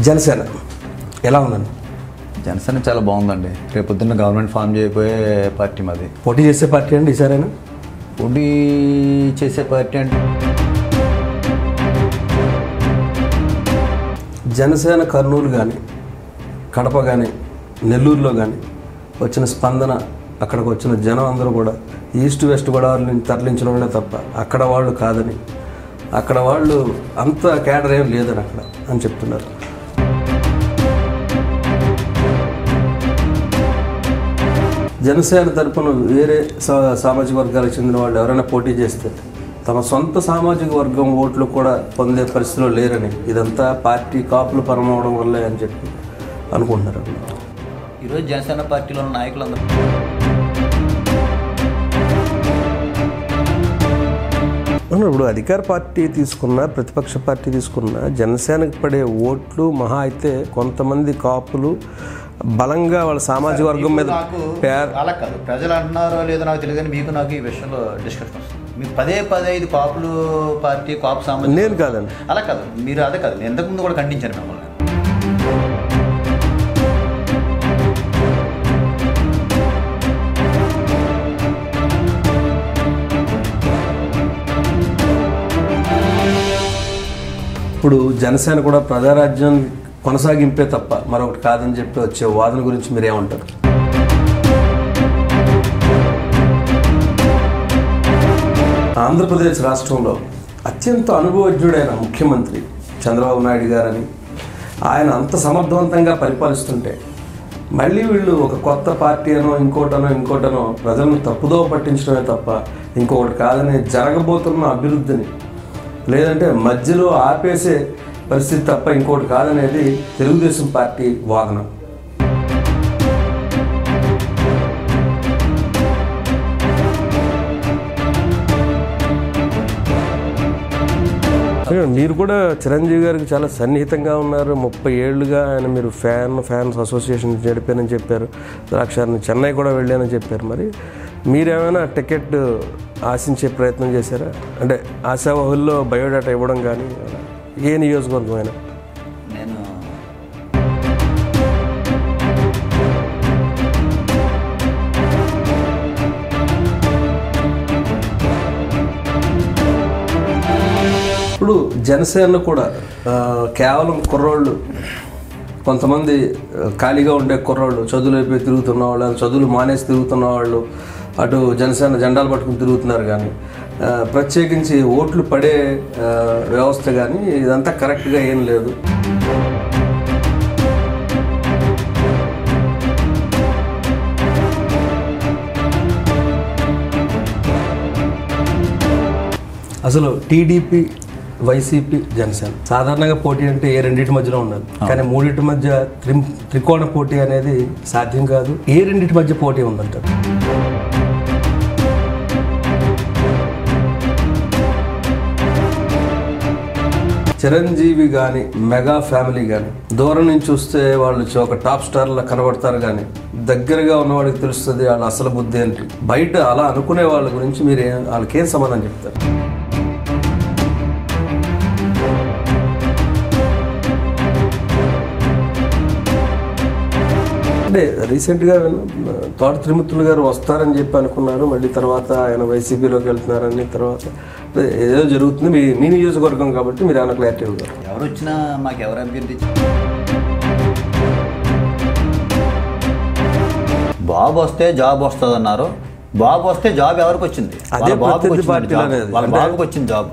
జనసేన. ఎలా ఉందండి? జనసేన చాలా బాగుందండి. రేపు పొద్దున్న గవర్నమెంట్ ఫామ్ చేయబోయే పార్టీ మాది. పోటీ చేసే పార్టీ అండి ఈసారైనా? పోటీ చేసే పార్టీ అంటే జనసేన కర్నూలు కానీ కడప కానీ నెల్లూరులో కానీ వచ్చిన స్పందన అక్కడికి వచ్చిన జనం అందరూ కూడా ఈస్ట్ వెస్ట్ గోదావరి నుంచి తరలించడమే తప్ప అక్కడ వాళ్ళు కాదని అక్కడ వాళ్ళు అంత కేడర్ ఏం లేదని అక్కడ అని చెప్తున్నారు. జనసేన తరపున వేరే సా- సామాజిక వర్గాలకు చెందిన వాళ్ళు ఎవరైనా పోటీ చేస్తే తమ సొంత సామాజిక వర్గం ఓట్లు కూడా పొందే పరిస్థితిలో లేరని ఇదంతా పార్టీ కాపులు పరమవడం వల్లే అని చెప్పి అనుకుంటున్నారు ఈరోజు జనసేన పార్టీలో ఉన్న నాయకులందరూ ఇప్పుడు అధికార పార్టీ తీసుకున్న ప్రతిపక్ష పార్టీ తీసుకున్న జనసేనకు పడే ఓట్లు మహా అయితే కొంతమంది కాపులు బలంగా వాళ్ళ సామాజిక వర్గం మీద అలా కాదు. ప్రజలు అంటున్నారో లేదో నాకు తెలియదు మీకు నాకు ఈ విషయంలో డిస్కషన్ వస్తుంది. మీకు పదే పదే ఐదు కాపులు పార్టీ కాపు సామాజిక నేను కాదండి. అలా కాదు. మీరు అదే కాదు. నేను ఇంతకుముందు కూడా ఖండించాను మిమ్మల్ని. ఇప్పుడు జనసేన కూడా ప్రజారాజ్యం కొనసాగింపే తప్ప మరొకటి కాదని చెప్పి వచ్చే వాదన గురించి మీరేమంటారు? ఆంధ్రప్రదేశ్ రాష్ట్రంలో అత్యంత అనుభవజ్ఞుడైన ముఖ్యమంత్రి చంద్రబాబు నాయుడు గారని ఆయన అంత సమర్థవంతంగా పరిపాలిస్తుంటే మళ్ళీ వీళ్ళు ఒక కొత్త పార్టీ అనో ఇంకోటనో ఇంకోటనో ప్రజలను తప్పుదో పట్టించడమే తప్ప ఇంకొకటి కాదని జరగబోతున్న అభివృద్ధిని లేదంటే మధ్యలో ఆపేసే పరిస్థితి తప్ప ఇంకోటి కాదనేది తెలుగుదేశం పార్టీ వాదన మీరు కూడా చిరంజీవి గారికి చాలా సన్నిహితంగా ఉన్నారు. ముప్పై ఏళ్ళుగా ఆయన మీరు ఫ్యాన్ ఫ్యాన్స్ అసోసియేషన్ నడిపానని చెప్పారు. ద్రాక్షారాన్ని చెన్నై కూడా వెళ్ళానని చెప్పారు. మరి మీరేమైనా టికెట్ ఆశించే ప్రయత్నం చేశారా అంటే ఆశావహుల్లో బయోడేటా ఇవ్వడం కానీ. ఏ నియోజకవర్గం అయినా నేను ఇప్పుడు జనసేన కూడా కేవలం కుర్రోళ్ళు కొంతమంది ఖాళీగా ఉండే కుర్రోళ్ళు చదువులు అయిపోయి తిరుగుతున్న వాళ్ళు చదువులు మానేసి తిరుగుతున్న వాళ్ళు అటు జనసేన జెండాలు పట్టుకుని తిరుగుతున్నారు కానీ ప్రత్యేకించి ఓట్లు పడే వ్యవస్థ కానీ ఇదంతా కరెక్ట్గా ఏం లేదు. అసలు టీడీపీ వైసీపీ జనసేన సాధారణంగా పోటీ అంటే ఏ రెండింటి మధ్యలో ఉన్నది కానీ మూడింటి మధ్య త్రి త్రికోణ పోటీ అనేది సాధ్యం కాదు. ఏ రెండింటి మధ్య పోటీ ఉందంటారు? చిరంజీవి కానీ మెగా ఫ్యామిలీ కానీ దూరం నుంచి చూస్తే వాళ్ళు ఒక టాప్ స్టార్లా కనబడతారు కానీ దగ్గరగా ఉన్నవాడికి తెలుస్తుంది వాళ్ళ అసలు బుద్ధి ఏంటి? బయట అలా అనుకునే వాళ్ళ గురించి మీరు వాళ్ళకేం సమాధానం చెప్తారు? అంటే రీసెంట్గా తోట త్రిమూర్తులు గారు వస్తారని చెప్పి అనుకున్నారు. మళ్ళీ తర్వాత ఆయన వైసీపీలోకి వెళ్తున్నారని తర్వాత ఏదో జరుగుతుంది. మీ మీ నియోజకవర్గం కాబట్టి మీరు ఏమైనా క్లారిటీ ఇవ్వగలరు? ఎవరు వచ్చినా మాకు ఎవరు అభ్యర్థి బాబు వస్తే జాబ్ వస్తుంది అన్నారు బాబు వస్తే జాబ్ ఎవరికి వచ్చింది అదే బాబుకి వచ్చింది జాబ్. వాళ్ళ బాబుకి వచ్చింది జాబ్.